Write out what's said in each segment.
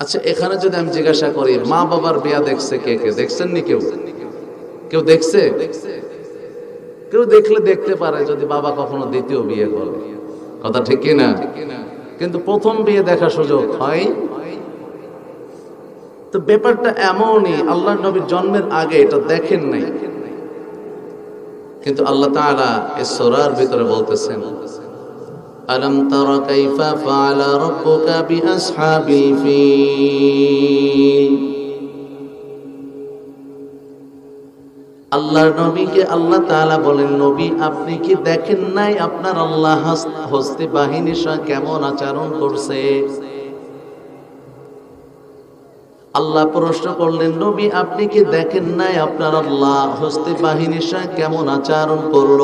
আচ্ছা এখানে যদি আমি জিজ্ঞাসা করি, মা বাবার বিয়া দেখছে কে কে? দেখছেন নি কেউ? কেউ দেখছে? কেউ দেখলে দেখতে পারে, যদি বাবা কখনো দ্বিতীয় বিয়ে করে। কথা ঠিক কি না কিন্তু প্রথম বিয়ে দেখা সুযোগ হয়। তো ব্যাপারটা এমনই, আল্লাহ নবীর জন্মের আগে এটা দেখেন নাই। কিন্তু আল্লাহ তাআলা এই সূরার ভিতরে বলতেছেন আলম তারা কাইফা ফাআলা রাব্বুকা বিআসহাবিল ফিল আল্লাহর নবীকে আল্লাহ তাআলা বলেন, নবী, আপনি কি দেখেন নাই আপনার আল্লাহ হস- হস্তি বাহিনীর সঙ্গে কেমন আচরণ করছে? আল্লাহ প্রশ্ন করলেন, নবী, আপনি কি দেখেন নাই আপনার আল্লাহ হস্তি বাহিনীর সঙ্গে কেমন আচরণ করল?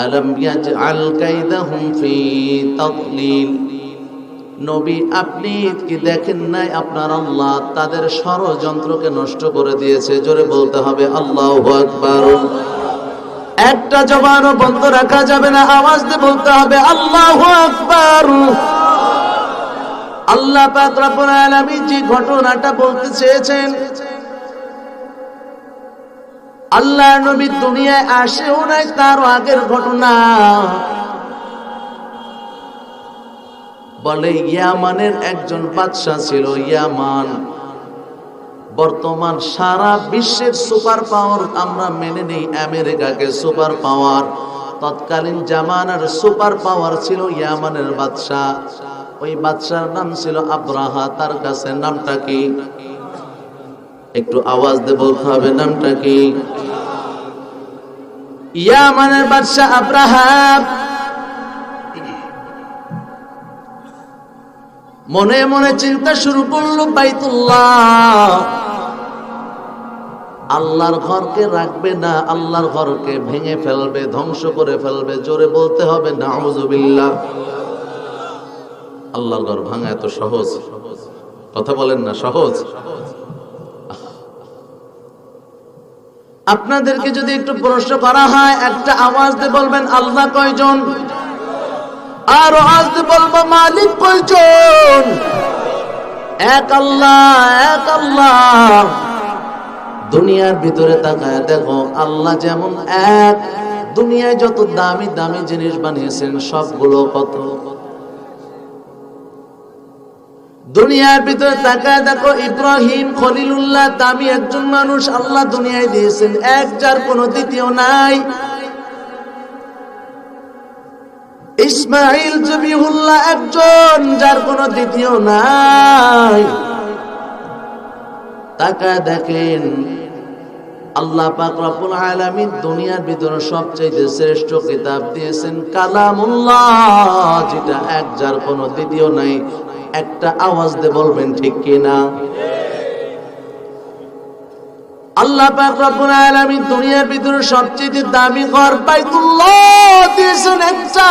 আলম ইয়াজআল কাইদাহুম ফি তাদলিল। নবী, আপনি কি দেখেন নাই আপনার আল্লাহ তাদের ষড়যন্ত্রকে নষ্ট করে দিয়েছে? জোরে বলতে হবে, আল্লাহু আকবার। একটা জবানও বন্ধ রাখা যাবে না, আওয়াজ দিয়ে বলতে হবে, আল্লাহু আকবার। আল্লাহ পাক রব্বুল আলামিন যে ঘটনাটা বলতে চেয়েছেন আল্লাহ নবী দুনিয়ায় আসেও নাই তার আগের ঘটনা। বলে, ইয়ামানের একজন বাদশাহ ছিল ইয়ামান। বর্তমান সারা বিশ্বের সুপার পাওয়ার আমরা মেনে নেই, আমেরিকাকে সুপার পাওয়ার। তৎকালীন জামানার সুপার পাওয়ার ছিল ইয়ামানের বাদশাহ। ওই বাদশার নাম ছিল আব্রাহা, তার কাছে নামটা কি? একটু আওয়াজ বলতে হবে নামটা কি? ইয়ামানের বাদশাহ আব্রাহাম। মনে মনে চিন্তা শুরু করল বাইতুল্লাহ। আল্লাহর ঘরকে রাখবে না, আল্লাহর ঘরকে ভেঙে ফেলবে, ধ্বংস করে ফেলবে, জোরে বলতে হবে না আল্লাহর ঘর ভাঙা এত সহজ। কথা বলেন না সহজ সহজ? আপনাদেরকে যদি একটু প্রশ্ন করা হয়, একটা আওয়াজ দিয়ে বলবেন, আল্লাহ কয়জন? আর আওয়াজ দিয়ে বলব, মালিক কয়জন? এক আল্লাহ এক আল্লাহ। দুনিয়ার ভিতরে তাকায় দেখো, আল্লাহ যেমন এক, দুনিয়ায় যত দামি দামি জিনিস বানিয়েছেন, সবগুলো কত? দুনিয়ার ভিতরে তাকায় দেখো, ইব্রাহিম খলিলুল্লাহ দামি একজন মানুষ, আল্লাহ দুনিয়ায় দিয়েছেন। এক যার কোনো দ্বিতীয় নাই। ইসমাইল জবিহুল্লাহ একজন যার কোনো দ্বিতীয় নাই। তাকায় দেখেন, আল্লাহ পাক রব্বুল আলামিন দুনিয়ার ভিতরে সবচেয়ে শ্রেষ্ঠ কিতাব দিয়েছেন, কালামুল্লাহ, যেটা এক যার কোনো দ্বিতীয় নাই। একটা আওয়াজ দিয়ে বলবেন, ঠিক কিনা? আল্লাহ আলামিন দুনিয়ার ভিতরে সবচেয়ে দামি ঘর একটা।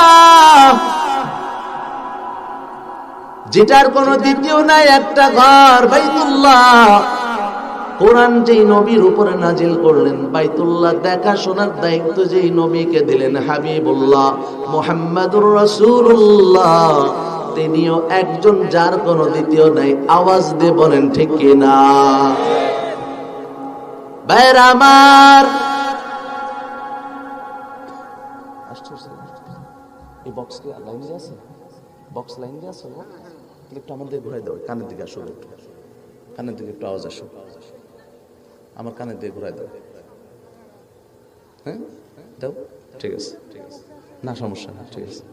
যেটার কোনো দ্বিতীয় নাই, একটা ঘর বাইতুল্লাহ। কোরআন যেই নবীর উপরে নাজিল করলেন, বাইতুল্লাহ দেখা শোনার দায়িত্ব যেই নবীকে দিলেন, হাবিবুল্লাহ মোহাম্মদুর রাসূলুল্লাহ। তিনিও একজন যার কোনো দ্বিতীয় নাই। আওয়াজ দিয়ে বলেন, ঠিক কিনা ভাইয়ের আমার। এই বক্স লাইন বক্স লাইন ঘুরাই কানের দিকে কানের দিকে আমার কানের দিকে ঘুরাই দাও। হ্যাঁ? দাও। ঠিক আছে ঠিক আছে। না, সমস্যা না, ঠিক আছে।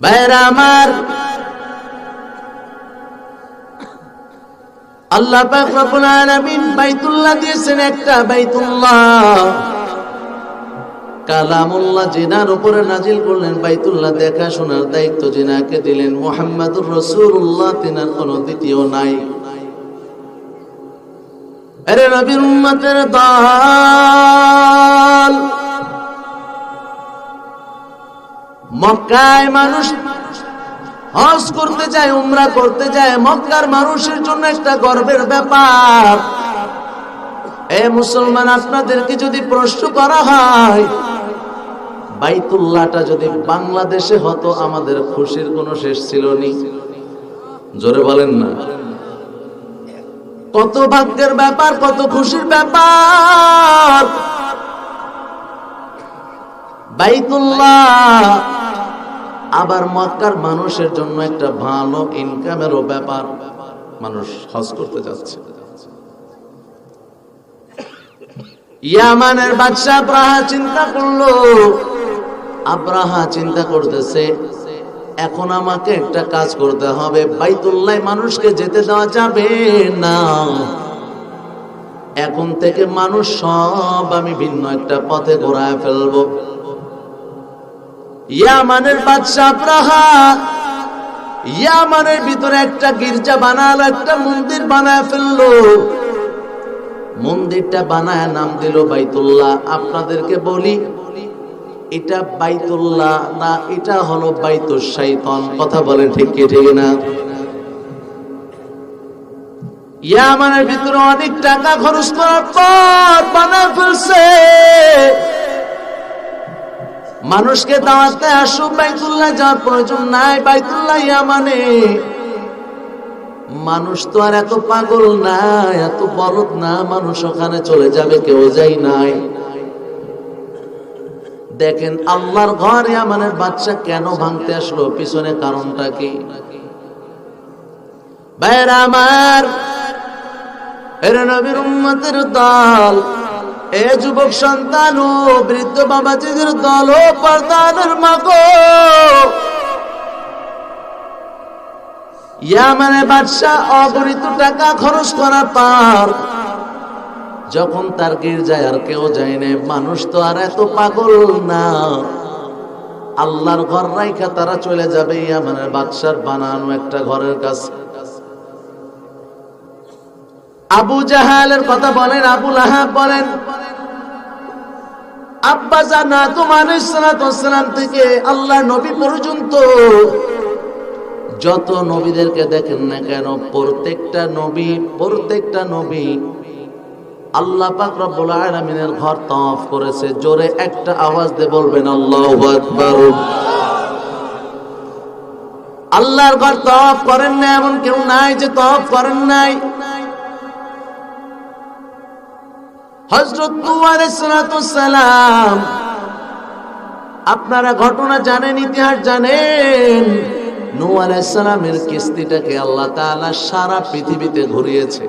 ভাইয়েরা আমার। নাজিল করলেন বাইতুল্লাহ দেখা শোনার দায়িত্ব জিনাকে দিলেন। দ্বিতীয় নাই। মক্কায় মানুষ হজ করতে যায়, উমরা করতে যায়। মক্কার মানুষের জন্য একটা গর্বের ব্যাপার। এ মুসলমান, আপনাদেরকে যদি প্রশ্ন করা হয়, বাইতুল্লাহটা যদি বাংলাদেশে হতো, আমাদের খুশির কোনো শেষ ছিল নি। জোরে বলেন না। কত ভাগ্যের ব্যাপার, কত খুশির ব্যাপার। বাইতুল্লাহ আবার মক্কার মানুষের জন্য একটা ভালো ইনকামেরও ব্যাপার মানুষ হজ করতে যাচ্ছে। ইয়ামানের আব্রাহা চিন্তা করল, আব্রাহা চিন্তা করতেছে, এখন আমাকে একটা কাজ করতে হবে, বাইতুল্লাহ মানুষকে যেতে দেওয়া যাবে না। এখন থেকে মানুষ সব আমি ভিন্ন একটা পথে ঘোরায় ফেলব। ইয়ামানের বাদশাহ ইয়ামানের ভিতরে একটা গির্জা বানালো, একটা মন্দির বানায় মন্দিরটা বানায় নাম দিল বাইতুল্লাহ। আপনাদেরকে বলি, এটা বাইতুল্লাহ না, এটা হলো বাইতুল শাইতান। কথা বলেন ঠিক কি, ঠিক না? ইয়ামানের ভিতরে অনেক টাকা খরচ করার পর বানায় ফেলছে। মানুষকে দাওয়াতে আসো বাইতুল্লাহ যাওয়ার প্রয়োজন নাই, বাইতুল্লাহ ইয়ামানে। মানুষ তো আর এত পাগল না, এত বলদ না, মানুষ ওখানে চলে যাবে, কেউ যাই নাই। দেখেন, আল্লাহর ঘর ইয়ামানের বাচ্চা কেন ভাঙতে আসলো, পিছনে কারণটা কি? ভাইরা আমার, এর নবীর উম্মতের দল। এ যুবক সন্তান ও বৃদ্ধ দল ও মাগো। ইয়ামানের বাদশাহ অগণিত টাকা খরচ করার পর যখন তার গির্জায় আর কেউ যায় না মানুষ তো আর এত পাগল না। আল্লাহর ঘর রাইখা তারা চলে যাবে ইয়ামানের বাদশার বানানো একটা ঘরের কাছে। আবু জাহালের কথা বলেন, আবু লাহাব বলেন, আব্বা জানা, তোমার সালাম থেকে আল্লাহ নবী পর্যন্ত যত নবীদেরকে দেখেন না কেন, প্রত্যেকটা নবী প্রত্যেকটা নবী আল্লাহ পাক রব্বুল আলামিনের ঘর তাওয়াফ করেছে। জোরে একটা আওয়াজ দিয়ে বলবেন, আল্লাহু আকবার। আল্লাহর ঘর তাওয়াফ করেন না, এমন কেউ নাই যে তাওয়াফ করেন নাই। আলাইহিস সালাম, আপনারা ঘটনা জানেন, ইতিহাস জানেন। কিস্তিটাকে আল্লাহ সারা পৃথিবীতে ঘুরিয়েছে।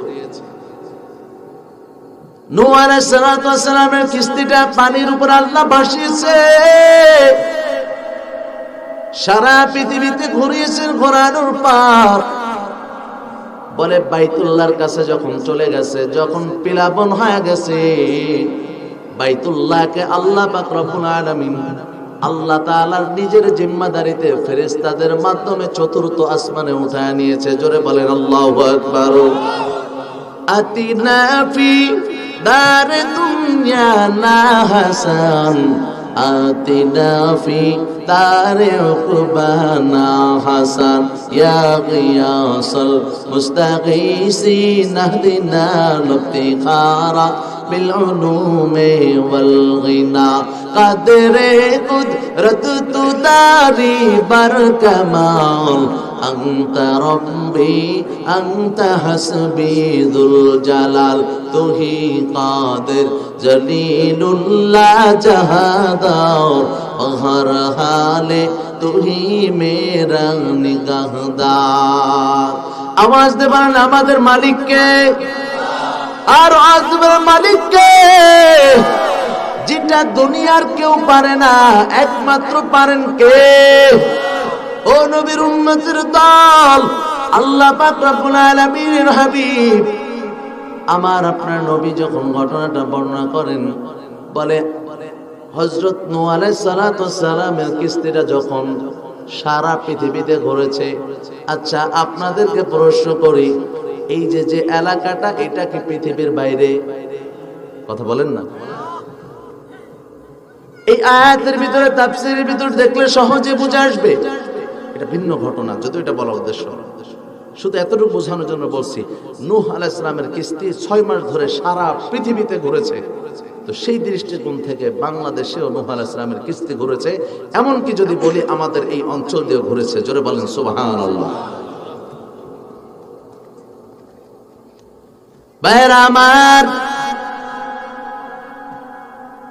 কিস্তিটা পানির উপর আল্লাহ ভাসিয়েছে। সারা পৃথিবীতে ঘুরিয়েছেন ঘোরানোর পার। বলে বাইতুল্লাহর কাছে যখন চলে গেছে, যখন পিলাবন হয়ে গেছে, বাইতুল্লাহকে আল্লাহ পাক রব্বুল আলামিন আল্লাহ তাআলার নিজের জিম্মাদারিতে ফেরেশতাদের মাধ্যমে চতুর্থ আসমানে উঠায় নিয়েছে। জোরে বলেন, আল্লাহু আকবার। আতিনা ফি দার দুনিয়া না হাসান। آتنا في دار عقبانا حسن يا غياث المستغيثين اهدنا الابتخار بالعلوم والغنى قدر قدرت تداري بركمال أنت ربي أنت حسبي ذو الجلال তুহি কাদের জলিলুল্লাহ জাহাদার হর হালে তুহি মেরা নিগাহদার আওয়াজ দেবেন আমাদের মালিককে আর আওয়াজ দেবেন মালিককে যেটা দুনিয়ার কেউ পারে না একমাত্র পারেন কে ও নবীর উম্মতের দল, আল্লাহ হাবিব, আমার আপনার নবী যখন ঘটনাটা বর্ণনা করেন, বলে হজরত সালামের কিস্তিটা যখন সারা পৃথিবীতে ঘুরেছে আচ্ছা আপনাদেরকে প্রশ্ন করি, এই যে যে এলাকাটা, এটা কি পৃথিবীর বাইরে? কথা বলেন না। এই আয়াতের ভিতরে, তাফসিরের ভিতর দেখলে সহজে বুঝে আসবে এটা ভিন্ন ঘটনা যদি এটা বলা উদ্দেশ্য। শুধু এতটুকু বোঝানোর জন্য বলছি, নূহ আলাইহিস সালামের কিস্তি ছয় মাস ধরে সারা পৃথিবীতে ঘুরেছে। তো সেই দৃষ্টিকোণ থেকে বাংলাদেশে নূহ আলাইহিস সালামের কিস্তি ঘুরেছে। এমনকি যদি বলি আমাদের এই অঞ্চল দিয়ে ঘুরেছে, জোরে বলেন ভাইয়েরা আমার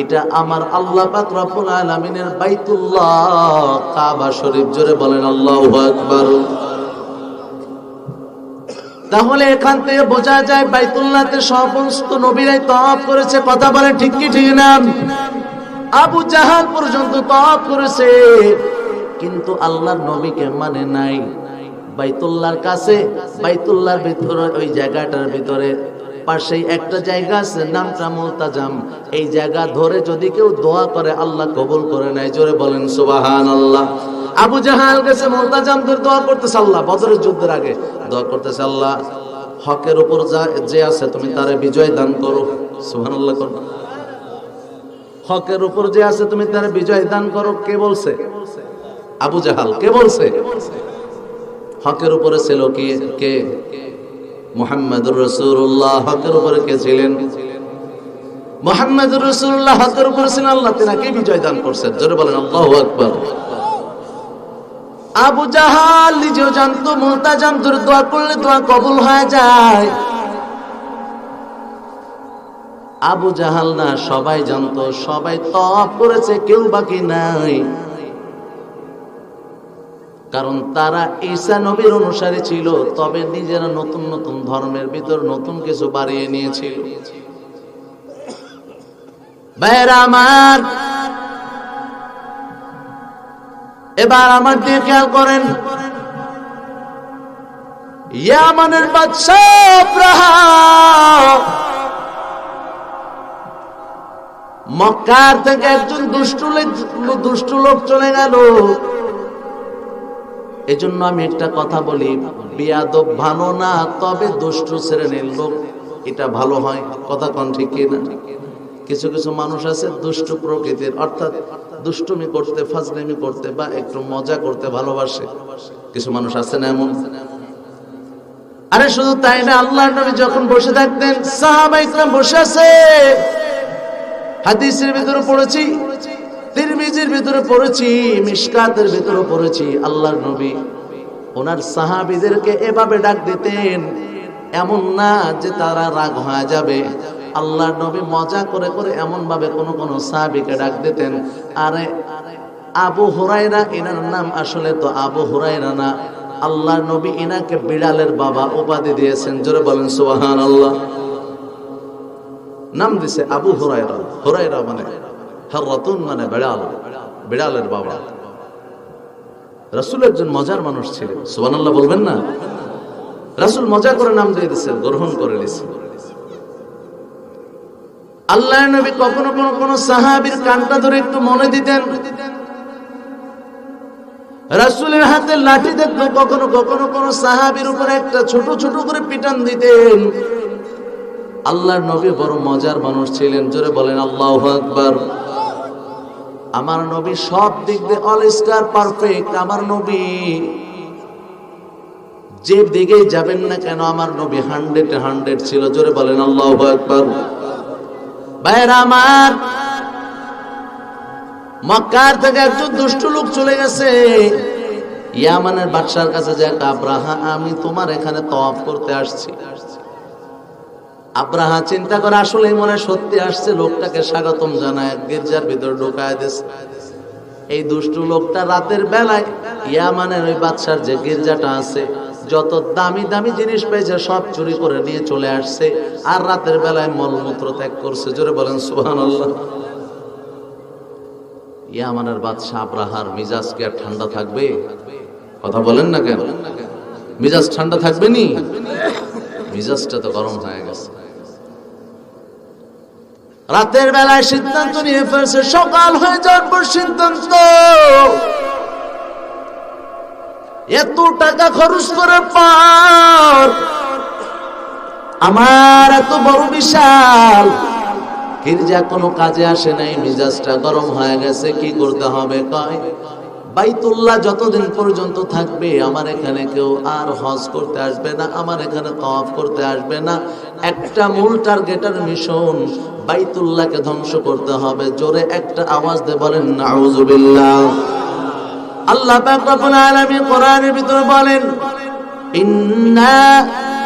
এটা আমার আল্লাহ পাক রব্বুল আলামিনের বাইতুল্লাহ কাবা শরীফ। জোরে বলেন, আল্লাহু আকবার। তাহলে এখান থেকে বোঝা যায় বাইতুল্লাহতে সমস্ত নবীরাই তওয়াফ করেছে। কথা বলে ঠিক কি, ঠিক না? আবু জাহাল পর্যন্ত তওয়াফ করেছে, কিন্তু আল্লাহর নবীকে মানে নাই। বাইতুল্লাহর কাছে, বাইতুল্লাহর ভিতরে, ওই জায়গাটার ভিতরে পাশেই একটা জায়গা আছে, নামটা মুলতাজাম। এই জায়গা ধরে যদি কেউ দোয়া করে, আল্লাহ কবুল করে নেয়। জোরে বলেন সুবাহান আল্লাহ আবু জাহাল গেছে, মুলতাজাম ধরে দোয়া করতেছে আল্লাহ, বদরের যুদ্ধের আগে। দোয়া করতেছে আল্লাহ, হকের উপর যা যে আছে, তুমি তারে বিজয় দান করো। সুহান আল্লাহ করো। হকের উপর যে আছে, তুমি তার বিজয় দান করো। কে বলছে? আবু জাহাল। কে বলছে? হকের উপরে ছিল কি? কে? মোহাম্মদুর রসুল্লাহ হকের উপরে কে ছিলেন? মোহাম্মদুর রসুল্লাহ হকের উপরে ছিলেন আল্লাহ বিজয় দান করছেন জোরে বলেন, আল্লাহ আকবর। আবু জাহাল নিজেও জানতো দোয়া করলে দোয়া কবুল হয়ে যায়। আবু জাহাল না, সবাই জানতো, সবাই তপ করেছে, কেউ বাকি নাই। কারণ তারা ঈসা নবীর অনুসারী ছিল, তবে নিজেরা নতুন নতুন ধর্মের ভিতর নতুন কিছু বাড়িয়ে নিয়েছিল। এবার আমার দিয়ে খেয়াল করেন। ইয়ামানের বাদশাহ মক্কার থেকে একজন দুষ্টু দুষ্টু লোক চলে গেল। এজন্য আমি একটা কথা বলি, বিয়াদব ভালো না, তবে দুষ্টু শ্রেণির লোক, এটা ভালো হয়, কথা কন ঠিক না কিছু কিছু মানুষ আছে দুষ্টু প্রকৃতির, অর্থাৎ দুষ্টুমি করতে, ফাজলামি করতে বা একটু মজা করতে ভালোবাসে। কিছু মানুষ আছে না এমন? আরে শুধু তাই না আল্লাহ নবী যখন বসে থাকতেন সাহাবা ইকরাম বসে আছে। হাদিসের ভিতরে পড়েছি তিরমিজির ভিতরে পড়েছি, মিশকাতের ভিতরে পড়েছি, আল্লাহর নবী। ওনার সাহাবীদেরকে এভাবে ডাক দিতেন, এমন না যে তারা রাগ হয়ে যাবে। আল্লাহর নবী মজা করে করে এমন ভাবে কোন কোন সাহাবীকে ডাক দিতেন, আরে, আবু হুরায়রা, এনার নাম আসলে তো আবু হুরায়রা না। আল্লাহর নবী ইনাকে বিড়ালের বাবা উপাধি দিয়েছেন, জোরে বলেন সুবহান আল্লাহ নাম দিছে আবু হুরায়রা হুরায়রা মানে হাররাতুন মানে বিড়াল, বিড়ালের বাবা। রাসূল একজন মজার মানুষ ছিলেন, সুবহানাল্লাহ বলবেন না? রাসূল মজা করে নাম দিয়ে দিয়েছেন, গ্রহণ করে নিয়েছেন। আল্লাহ নবী কখনো কোনো কোনো সাহাবীর কানটা ধরে একটু মনে দিতেন। রাসূলের হাতে লাঠি দেখতো কখনো কখনো কোনো সাহাবীর উপরে একটা ছোট ছোট করে পিটান দিতেন। আল্লাহর নবী বড় মজার মানুষ ছিলেন, জোরে বলেন, আল্লাহ আকবার। আমার নবী সব দিক দিয়ে অল স্টার পারফেক্ট আমার নবী। যে দিকেই যাবেন না কেন, আমার নবী হান্ড্রেড হান্ড্রেড ছিল। জোরে বলেন, আল্লাহ আকবার। ভাইয়েরা আমার, মক্কার থেকে একজন দুষ্ট লোক চলে গেছে। ইয়ামানের বাদশার কাছে যে আব্রাহা, আমি তোমার এখানে তওয়াফ করতে আসছি। আব্রাহা চিন্তা করে আসলে মনে সত্যি আসছে, লোকটাকে স্বাগতম জানায়, গির্জার ভিতর ঢোকায় দিছে। এই দুষ্টু লোকটা রাতের বেলায় ইয়ামানের ওই বাদশার যে গির্জাটা আছে, যত দামি দামি জিনিস পেয়েছে, সব চুরি করে নিয়ে চলে আসছে, আর রাতের বেলায় মলমূত্র ত্যাগ করছে। জোরে বলেন সুহান ইয়ামানের বাদশাহ আব্রাহার মিজাজ কি আর ঠান্ডা থাকবে? কথা বলেন না কেন? মিজাজ ঠান্ডা থাকবে নি? মিজাজটা তো গরম হয়ে গেছে। রাতের বেলায় সিদ্ধান্ত নিয়ে ফেলছে, সকাল হয়ে যাওয়ার পর সিদ্ধান্ত। এত টাকা খরচ করার পর আমার এত বড় বিশাল। গির্জা কোনো কাজে আসে নাই, মিজাজটা গরম হয়ে গেছে, কি করতে হবে কয়? বাইতুল্লাহ যতদিন পর্যন্ত থাকবে, আমার এখানে কেউ আর হজ করতে আসবে না, আমার এখানে তফ করতে আসবে না। একটা মূল টার্গেটের মিশন বাইতুল্লাহকে ধ্বংস করতে হবে। জোরে একটা আওয়াজ দিয়ে বলেন, নাউজুবিল্লাহ। আল্লাহ পাক রব্বুল আলামিন কোরআনের ভিতরে বলেন, ইন্না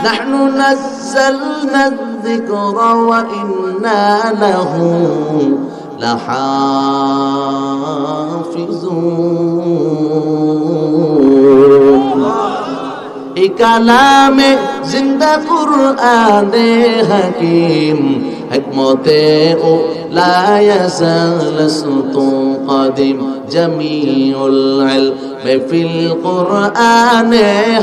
নাহনু নাযালনা যিকরা ওয়া ইন্না লাহু লাহাফিজুন। এই কালামে জিন্দা কুরআনে হাকিম হিকমতে ও লা ইয়াজাল সুতুন قديم جميع العلم في القرآن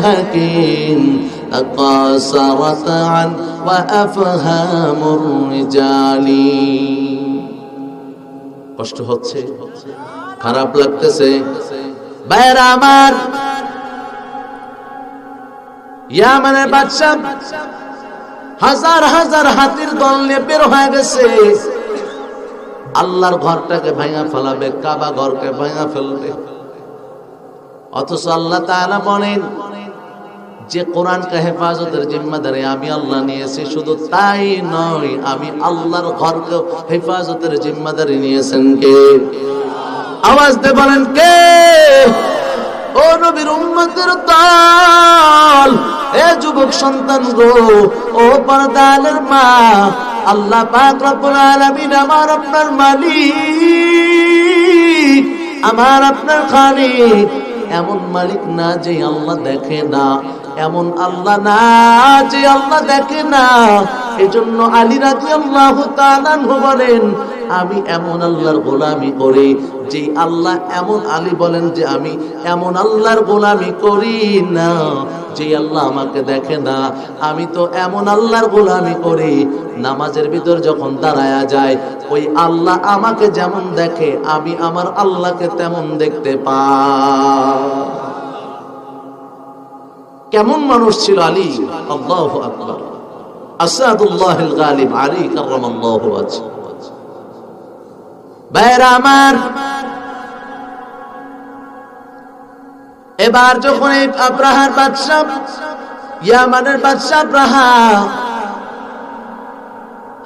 حكيم تقاصرت عن وأفهام الرجال কষ্ট হচ্ছে খারাপ লাগতেছে বাইরা আমার ইয়ামানের বাদশা হাজার হাজার হাতির দল নিয়ে বের হয়ে গেছে। আল্লাহর ঘরটাকে ভাঙা ফেলাবে, কাবা ঘরকে ভাঙা ফেলবে। অথচ আল্লাহ তাআলা বলেন, যে কোরআনকে হেফাজতের জিম্মাদারি আমি আল্লাহ নিয়েছি, শুধু তাই নয়, আমি আল্লাহর ঘরকে হেফাজতের জিম্মাদারি নিয়েছেন কে? আওয়াজ দে বলেন কে? ও এ যুবক সন্তান ও মা, আল্লাহ আমার আপনার মালিক, আমার আপনার এমন মালিক না যে আল্লাহ দেখে না, এমন আল্লাহ না যে আল্লাহ দেখে না। এজন্য আলী রাদিয়াল্লাহু তাআলা বলেন আমি এমন আল্লাহর গোলামি করি যে আল্লাহ এমন আলী বলেন যে আমি এমন আল্লাহর গোলামি করি না। যে আল্লাহ আমাকে দেখে না, আমি তো এমন আল্লাহর গোলামি করি। নামাজের ভিতর যখন দাঁড়ায়া যায়, ওই আল্লাহ আমাকে যেমন দেখে, আমি আমার আল্লাহকে তেমন দেখতে পাই কেমন মানুষ ছিল আলী? আল্লাহ আকবর। আসাদুল্লাহ গালিব, আলী কার্লামাল্লাহু আছে ভাইরা এবার যখন এই আব্রাহার বাদশাহ, ইয়ামানের বাদশাহ আব্রাহা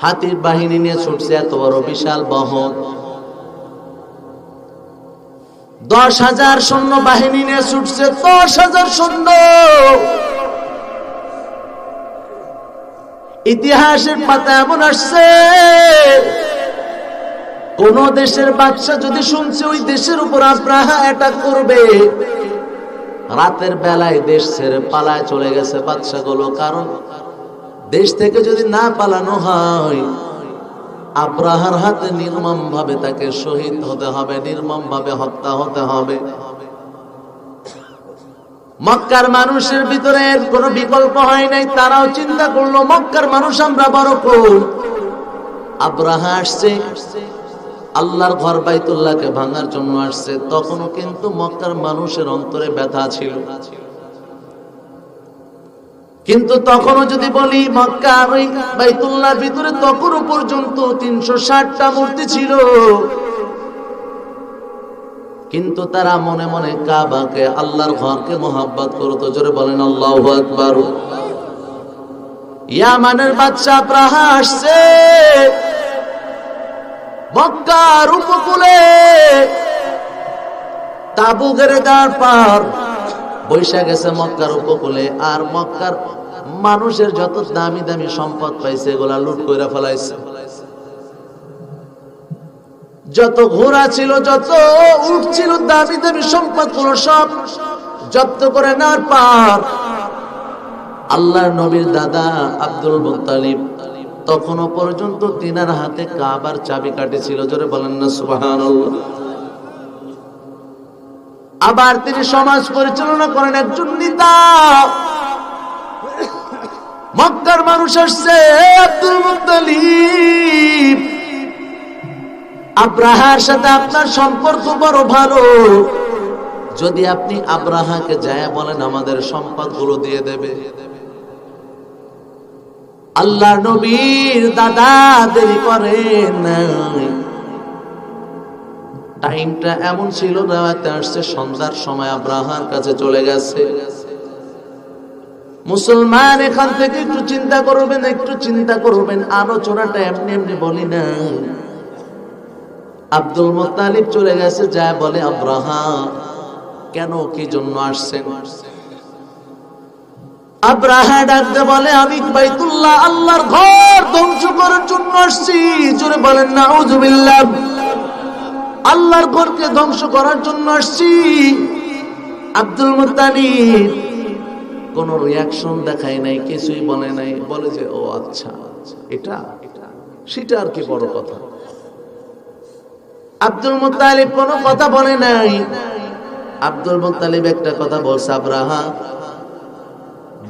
হাতির বাহিনী নিয়ে ছুটছে এত বড় বিশাল বহন। দশ হাজার সৈন্য বাহিনী নিয়ে ছুটছে, দশ হাজার সৈন্য। ইতিহাসের পাতা এমন আসছে কোন দেশের বাদশা যদি শুনছে, ওই দেশের উপর আব্রাহা অ্যাটাক করবে। রাতের বেলায় দেশ ছেড়ে পালায় চলে গেছে বাদশা গুলো কারণ দেশ থেকে যদি না পালানো হয়, আব্রাহার হাতে নির্মম ভাবে তাকে শহীদ হতে হবে নির্মম ভাবে হত্যা হতে হবে। মক্কার মানুষের ভিতরে কোনো বিকল্প হয় নাই, তারাও চিন্তা করল, মক্কার মানুষ আমরা বড় কর আব্রাহা আসছে। আল্লাহর ঘর বাইতুল্লাহকে ভাঙার জন্য আসছে, তখনও কিন্তু মক্কার মানুষের অন্তরে ব্যথা ছিল। কিন্তু তখনও যদি বলি মক্কা ওই ভিতরে তখনও পর্যন্ত তিনশো ষাটটা মূর্তি ছিল। কিন্তু তারা মনে মনে কাবাকে, আল্লাহর ঘরকে মোহাব্বত করতো, জোরে বলেন আল্লাহ আকবার। ইয়ামানের বাচ্চা প্রাহা আসছে। মক্কার উপকূলে তাবু গেড়ে দেওয়ার পর। বৈশা গেছে মক্কার উপকূলে, আর মক্কার মানুষের যত দামি দামি সম্পদ পাইছে, এগুলা লুট করে ফেলাইছে। যত ঘোড়া ছিল, যত উঠ ছিল, দামি দামি সম্পদগুলো সব জব্দ করে নেওয়ার পর। আল্লাহ নবীর দাদা আব্দুল মুতালিব তখনও পর্যন্ত তিনার হাতে কাবার চাবি কাটেছিল, জোরে বলেন না সুবাহান আবার তিনি সমাজ পরিচালনা করেন একজন নেতা। মক্কার মানুষ আসছে আব্দুল মুতালিব আব্রাহার সাথে আপনার সম্পর্ক বড় ভালো। যদি আপনি আব্রাহাকে যায় বলেন, আমাদের সম্পদগুলো দিয়ে দেবে। আল্লাহ নবীর দাদা দেরি করেন নাই। টাইমটা এমন ছিল, রাতে আসছে, সন্ধ্যার সময় আব্রাহার কাছে চলে গেছে। মুসলমান এখান থেকে একটু চিন্তা করবেন, একটু চিন্তা করবেন, আলোচনাটা এমনি এমনি বলি না। আব্দুল মোত্তালিব চলে গেছে যা বলে, আব্রাহা, কেন কি জন্য আসছেন? বলে আল্লাহর ঘর ধ্বংস করার জন্য আসছি। বলেন না আল্লাহর ঘরকে ধ্বংস করার জন্য আসছি। আব্দুল কোন রিয়াকশন দেখায় নাই, কিছুই বলে নাই। বলে যে, ও আচ্ছা এটা, সেটা আর কি বড় কথা। আব্দুল মুতালিব কোনো কথা বলে নাই। আব্দুল মুতালিব একটা কথা বলছে, আব্রাহা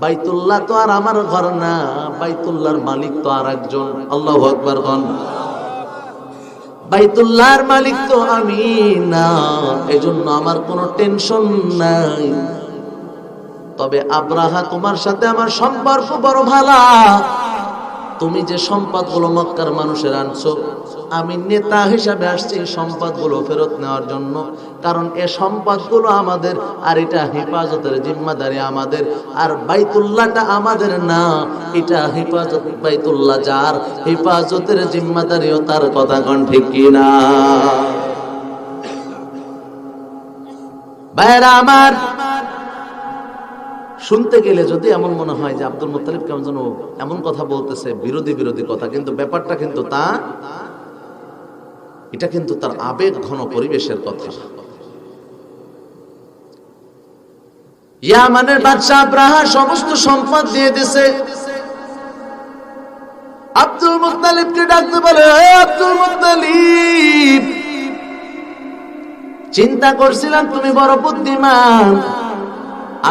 বাইতুল্লাহ তো আর আমার ঘর না, বাইতুল্লাহর মালিক তো আর একজন। আল্লাহ আকবর গন বাইতুল্লাহর মালিক তো আমি না, এজন্য আমার কোনো টেনশন নাই। তবে আব্রাহা, তোমার সাথে আমার সম্পর্ক বড় ভালা। তুমি যে সম্পদগুলো মক্কার মানুষের আনছো আমি নেতা হিসাবে আসছি সম্পদগুলো ফেরত নেওয়ার জন্য। কারণ এ সম্পদগুলো আমাদের আর এটা হেফাজতের জিম্মাদারি আমাদের। আর বাইতুল্লাহটা আমাদের না, এটা হেফাজত বাইতুল্লাহ যার। হেফাজতের জিম্মাদারিও তার কথা কন ঠিক কিনা। ভাইরা আমার, শুনতে গেলে যদি এমন মনে হয় যে আব্দুল মুতালিব কেমন যেন এমন কথা বলতেছে, বিরোধী বিরোধী কথা, কিন্তু ব্যাপারটা কিন্তু তা এটা কিন্তু তার আবেগ ঘন পরিবেশের কথা। ইয়ামানের বাদশাহ আব্রাহা সমস্ত সম্পদ দিয়ে দিছে। আব্দুল মুতালিবকে ডাকতে বলে আব্দুল মুতালিব চিন্তা করছিলাম তুমি বড় বুদ্ধিমান।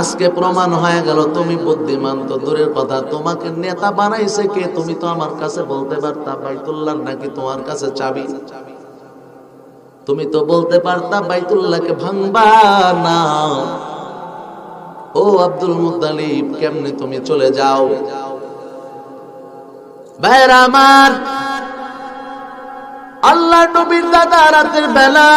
আজকে প্রমাণ হয়ে গেল, তুমি বুদ্ধিমান। তো দূরের কথা, তোমাকে নেতা বানাইছে কে? তুমি তো আমার কাছে বলতে পারতা, বাইতুল্লাহ নাকি তোমার কাছে চাবি চাবি? তুমি তো বলতে পারতা বাইতুল্লাহকে ভাঙবা না। ও আব্দুল মুদালিব কেমনে তুমি চলে যাও? ভাইরা আমার, আল্লাহ নবীর দাদা রাতের বেলা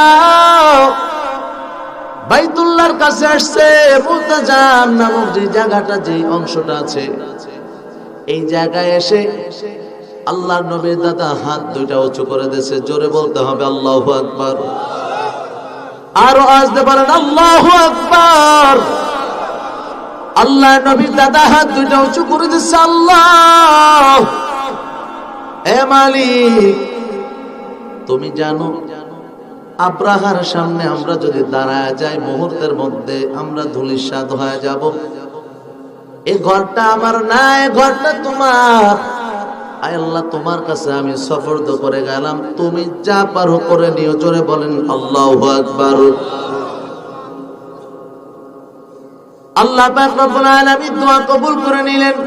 বাইতুল্লাহর কাছে আসছে মুতাজাম নামক যে জায়গাটা, যে অংশটা আছে, এই জায়গায় এসে আল্লাহ নবীর দাদা হাত দুইটা উঁচু করে দিয়েছে। জোরে বলতে হবে, আল্লাহ আকবার। আরও আসতে পারেন, আল্লাহ আকবার। আল্লাহ নবীর দাদা হাত দুইটা উঁচু করে দিচ্ছে আল্লাহ। এ তুমি জানো, আব্রাহার সামনে আমরা যদি দাঁড়ায় যাই মুহূর্তের মধ্যে, আমরা ধুলিস্বাদ হয়ে যাব। এই ঘরটা আমার না, এ ঘরটা তোমার। আল্লাহ তোমার কাছে আমি সফর্দ করে গেলাম। তুমি যা পারো করে নিও। জোরে বলেন, আল্লাহ আকবার। আল্লাহ আলামিন দোয়া কবুল করে নিলেন।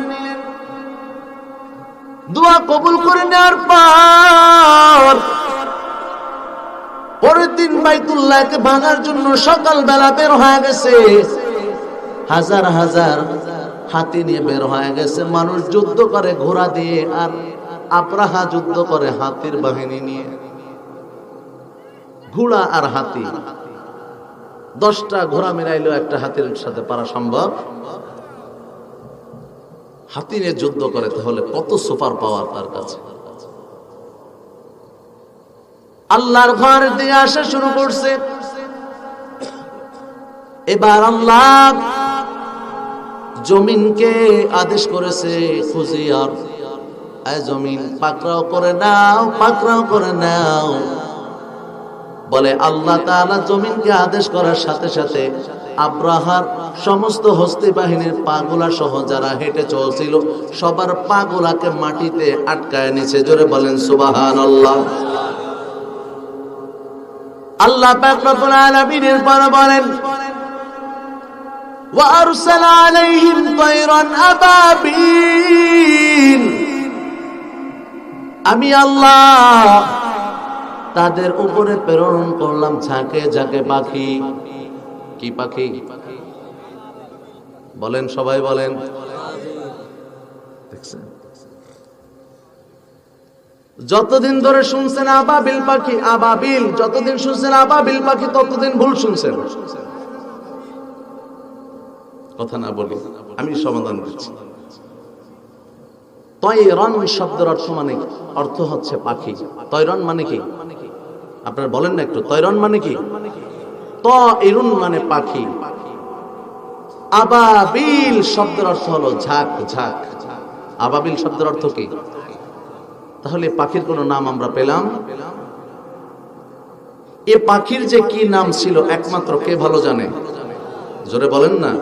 দোয়া কবুল করে নেওয়ার পর পরের দিন বাইতুল্লাহকে ভাঙার জন্য সকাল বেলা বের হয়ে গেছে। হাজার হাজার হাতি নিয়ে বের হয়ে গেছে, মানুষ যুদ্ধ করে ঘোড়া দিয়ে আর আপ্রাহা যুদ্ধ করে হাতির বাহিনী নিয়ে। ঘোড়া আর হাতি, দশটা ঘোড়া মেরাইলেও একটা হাতির সাথে পারা সম্ভব। হাতি নিয়ে যুদ্ধ করে তাহলে কত সুপার পাওয়ার তার কাছে? আল্লাহর ঘর দিয়ে আসা শুরু করছে। এবার আল্লাহ জমিনকে আদেশ করেছে খুঁজি আর জমিন পাকড়াও করে নাও, পাকড়াও করে নাও। বলে আল্লাহ তাআলা জমিনকে আদেশ করার সাথে সাথে আব্রাহার সমস্ত হস্তি বাহিনীর পাগুলা সহ যারা হেঁটে চলছিল, সবার পাগুলাকে মাটিতে আটকায় নিচে জোরে বলেন সুবাহান আল্লাহ আল্লাহ পাক রব্বুল আলামিনের পর বলেন وأرسل عليهم طيرا أبابيل আমি আল্লাহ তাদের উপরে প্রেরণ করলাম ঝাঁকে ঝাঁকে পাখি কি পাখি বলেন সবাই বলেন দেখছেন যতদিন ধরে শুনছেন আবাবিল পাখি আবাবিল যতদিন শুনছেন আবাবিল পাখি ততদিন ভুল শুনছেন কথা না বলি, আমি সমাধান দিচ্ছি তয়রন শব্দের অর্থ মানে? অর্থ হচ্ছে পাখি। তয়রন মানে কি? আপনারা বলেন না একটু, তয়রন মানে কি? ত মানে পাখি। আবাবিল শব্দের অর্থ হলো ঝাঁক ঝাঁক। আবাবিল শব্দের অর্থ কি? তাহলে পাখির কোনো নাম আমরা পেলাম? এ পাখির যে কি নাম ছিল, একমাত্র কে ভালো জানে? জোরে বলেন না।